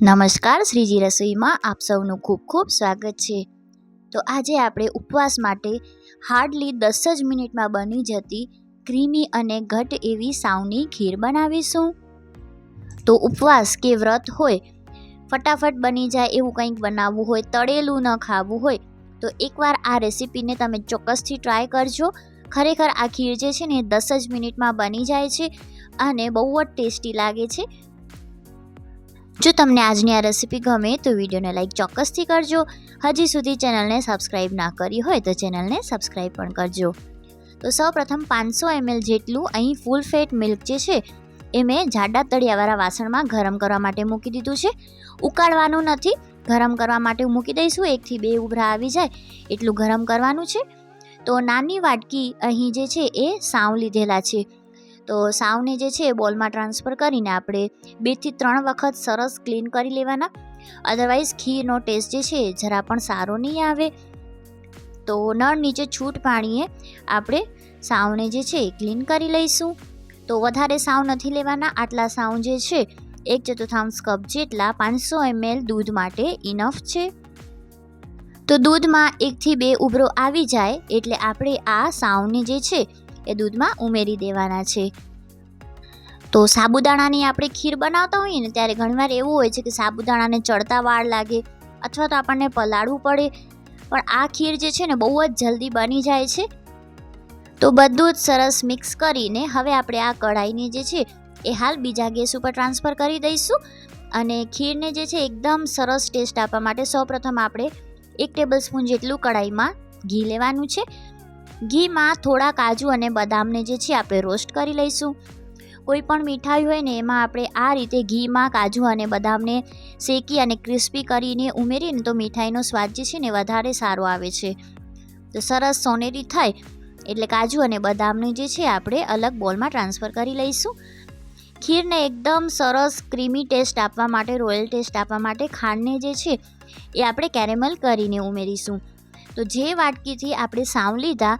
નમસ્કાર, શ્રીજી રસોઈમાં આપ સૌનું ખૂબ ખૂબ સ્વાગત છે. તો આજે આપણે ઉપવાસ માટે હાર્ડલી દસ જ મિનિટમાં બની જતી ક્રીમી અને ઘટ એવી સાવની ખીર બનાવીશું. તો ઉપવાસ કે વ્રત હોય, ફટાફટ બની જાય એવું કંઈક બનાવવું હોય, તળેલું ન ખાવું હોય, તો એકવાર આ રેસીપીને તમે ચોક્કસથી ટ્રાય કરજો. ખરેખર આ ખીર જે છે ને દસ જ મિનિટમાં બની જાય છે અને બહુ જ ટેસ્ટી લાગે છે. જો તમને આજની આ રેસીપી ગમે તો વિડીયોને લાઈક ચોક્કસથી કરજો. હજી સુધી ચેનલને સબસ્ક્રાઈબ ના કરી હોય તો ચેનલને સબસ્ક્રાઈબ પણ કરજો. તો સૌપ્રથમ પાંચસો એમએલ જેટલું અહીં ફૂલ ફેટ મિલ્ક જે છે, એ મેં જાડા તળિયાવાળા વાસણમાં ગરમ કરવા માટે મૂકી દીધું છે. ઉકાળવાનું નથી, ગરમ કરવા માટે મૂકી દઈશું. એકથી બે ઉભરા આવી જાય, એટલું ગરમ કરવાનું છે. તો નાની વાટકી અહીં જે છે એ સાવ લીધેલા છે. તો સાવને જે છે બોલમાં ટ્રાન્સફર કરીને આપણે બેથી ત્રણ વખત સરસ ક્લીન કરી લેવાના. અધરવાઇઝ ખીરનો ટેસ્ટ જે છે જરા પણ સારો નહીં આવે. તો નળ નીચે છૂટ પાણીએ આપણે સાવને જે છે ક્લીન કરી લઈશું. તો વધારે સાવ નથી લેવાના. આટલા સાવ જે છે, એક ચતુર્થાંશ કપ જેટલા પાંચસો એમએલ દૂધ માટે ઇનફ છે. તો દૂધમાં એકથી બે ઉભરો આવી જાય, એટલે આપણે આ સાવને જે છે એ દૂધમાં ઉમેરી દેવાના છે. તો સાબુદાણાની આપણે ખીર બનાવતા હોઈએ ને ત્યારે ઘણીવાર એવું હોય છે કે સાબુદાણાને ચડતા વાળ લાગે અથવા તો આપણને પલાળવું પડે. પણ આ ખીર જે છે ને બહુ જ જલ્દી બની જાય છે. તો બધું જ સરસ મિક્સ કરીને હવે આપણે આ કઢાઈને જે છે એ હાલ બીજા ગેસ ઉપર ટ્રાન્સફર કરી દઈશું. અને ખીરને જે છે એકદમ સરસ ટેસ્ટ આપવા માટે સૌપ્રથમ આપણે એક ટેબલ સ્પૂન જેટલું કઢાઈમાં ઘી લેવાનું છે. ઘીમાં થોડા કાજુ અને બદામને જે છે આપણે રોસ્ટ કરી લઈશું. કોઈ પણ મીઠાઈ હોય ને એમાં આપણે આ રીતે ઘીમાં કાજુ અને બદામને શેકી અને ક્રિસ્પી કરીને ઉમેરીને તો મીઠાઈનો સ્વાદ જે છે ને વધારે સારો આવે છે. તો સરસ સોનેરી થાય એટલે કાજુ અને બદામને જે છે આપણે અલગ બોલમાં ટ્રાન્સફર કરી લઈશું. ખીરને એકદમ સરસ ક્રીમી ટેસ્ટ આપવા માટે રોયલ ટેસ્ટ આપવા માટે ખાંડને જે છે એ આપણે કેરેમલ કરીને ઉમેરીશું. તો જે વાટકીથી આપણે સાવ લીધા,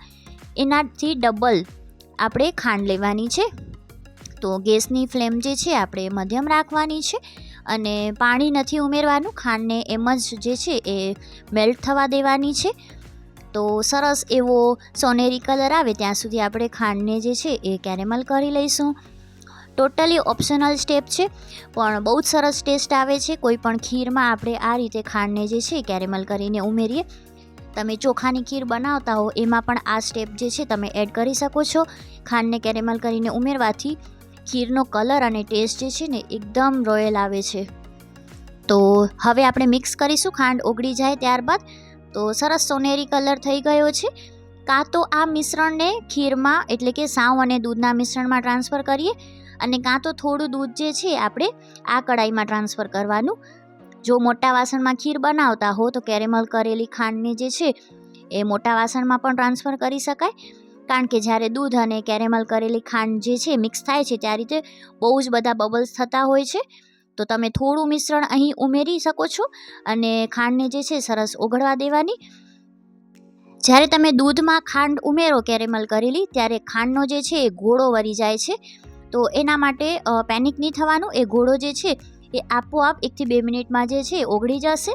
એનાથી ડબલ આપણે ખાંડ લેવાની છે. તો ગેસની ફ્લેમ જે છે, આપણે મધ્યમ રાખવાની છે અને પાણી નથી ઉમેરવાનું, ખાંડને એમ જ જે છે, એ મેલ્ટ થવા દેવાની છે. તો સરસ એવો સોનેરી કલર આવે, ત્યાં સુધી આપણે ખાંડને જે છે, એ કેરેમલ કરી લઈશું. ટોટલી ઓપ્શનલ સ્ટેપ છે, પણ બહુ જ સરસ ટેસ્ટ આવે છે. કોઈ પણ ખીરમાં આપણે આ રીતે ખાંડને જે છે કેરેમલ કરીને ઉમેરીએ. તમે ચોખાની ખીર બનાવતા હો, એમાં પણ આ સ્ટેપ જે છે તમે એડ કરી શકો છો. ખાંડને કેરેમલ કરીને ઉમેરવાથી ખીરનો કલર અને ટેસ્ટ જે છે ને એકદમ રોયલ આવે છે. તો હવે આપણે મિક્સ કરીશું, ખાંડ ઓગળી જાય ત્યારબાદ. તો સરસ સોનેરી કલર થઈ ગયો છે. કાં તો આ મિશ્રણને ખીરમાં, એટલે કે સાવ અને દૂધના મિશ્રણમાં ટ્રાન્સફર કરીએ. અને કાં તો થોડું દૂધ જે છે આપણે આ કડાઈમાં ટ્રાન્સફર કરવાનું. જો મોટા વાસણમાં ખીર બનાવતા હો, તો કેરેમલ કરેલી ખાંડને જે છે, એ મોટા વાસણમાં પણ ટ્રાન્સફર કરી શકાય. કારણ કે જ્યારે દૂધ અને કેરેમલ કરેલી ખાંડ જે છે મિક્સ થાય છે ત્યાં રીતે બહુ જ બધા બબલ્સ થતા હોય છે. તો તમે થોડું મિશ્રણ અહીં ઉમેરી શકો છો અને ખાંડને જે છે, સરસ ઓગળવા દેવાની. જ્યારે તમે દૂધમાં ખાંડ ઉમેરો કેરેમલ કરેલી, ત્યારે ખાંડનો જે છે, એ ઘોળો વરી જાય છે. તો એના માટે પેનિક નહીં થવાનું. એ ઘોળો જે છે એ આપોઆપ એકથી બે મિનિટમાં જે છે ઓગળી જશે.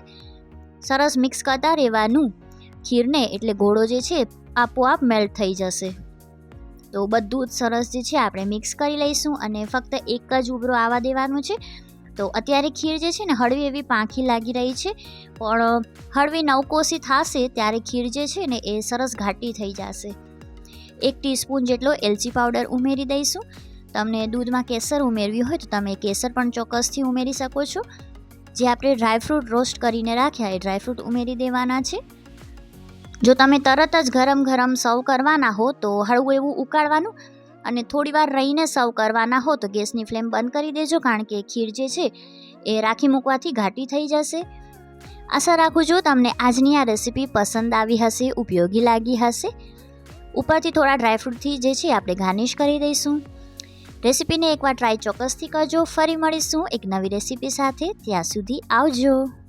સરસ મિક્સ કરતા રહેવાનું. ખીરને એટલે ઘોળો જે છે આપોઆપ મેલ્ટ થઈ જશે. તો બધું જ સરસ જે છે આપણે મિક્સ કરી લઈશું અને ફક્ત એક જ ઉભરો આવવા દેવાનું છે. તો અત્યારે ખીર જે છે ને હળવી એવી પાંખી લાગી રહી છે. પણ હળવી નવકોસી થશે ત્યારે ખીર જે છે ને એ સરસ ઘાટી થઈ જશે. એક ટીસ્પૂન જેટલો એલચી પાવડર ઉમેરી દઈશું. તમને દૂધમાં કેસર ઉમેરવી હોય તો તમે કેસર પણ ચોક્કસથી ઉમેરી શકો છો. જે આપણે ડ્રાયફ્રૂટ રોસ્ટ કરીને રાખ્યા એ ડ્રાયફ્રૂટ ઉમેરી દેવાના છે. જો તમે તરત જ ગરમ ગરમ સર્વ કરવાના હો તો હળવું એવું ઉકાળવાનું અને થોડી વાર રહીને સર્વ કરવાના હો તો ગેસની ફ્લેમ બંધ કરી દેજો કારણ કે ખીર જે છે એ રાખી મૂકવાથી ઘાટી થઈ જશે. આશા રાખું છું તમને આજની આ રેસીપી પસંદ આવી હશે, ઉપયોગી લાગી હશે. ઉપરથી થોડા ડ્રાયફ્રૂટથી જે છે આપણે ગાર્નિશ કરી દઈશું. રેસીપીને એકવાર ટ્રાય ચોક્કસથી કરજો. ફરી મળીશું એક નવી રેસીપી સાથે. ત્યાં સુધી આવજો.